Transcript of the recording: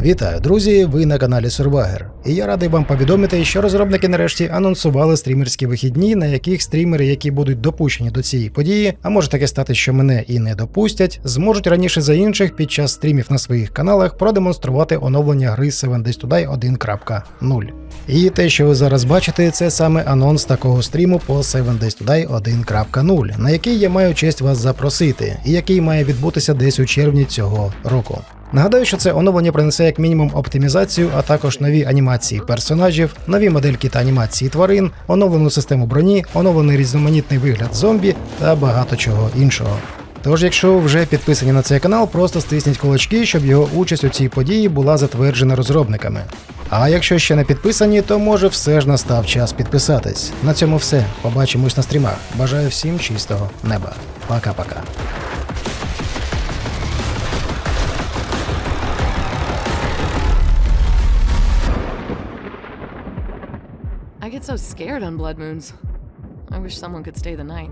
Вітаю, друзі! Ви на каналі Survivor. І я радий вам повідомити, що розробники нарешті анонсували стрімерські вихідні, на яких стрімери, які будуть допущені до цієї події, а може таке стати, що мене і не допустять, зможуть раніше за інших під час стрімів на своїх каналах продемонструвати оновлення гри 7 Days Today 1.0. І те, що ви зараз бачите, це саме анонс такого стріму по 7 Days Today 1.0, на який я маю честь вас запросити, і який має відбутися десь у червні цього року. Нагадаю, що це оновлення принесе як мінімум оптимізацію, а також нові анімації персонажів, нові модельки та анімації тварин, оновлену систему броні, оновлений різноманітний вигляд зомбі та багато чого іншого. Тож, якщо вже підписані на цей канал, просто стисніть кулачки, щоб його участь у цій події була затверджена розробниками. А якщо ще не підписані, то може все ж настав час підписатись. На цьому все. Побачимось на стрімах. Бажаю всім чистого неба. Пока-пока. I get so scared on blood moons. I wish someone could stay the night.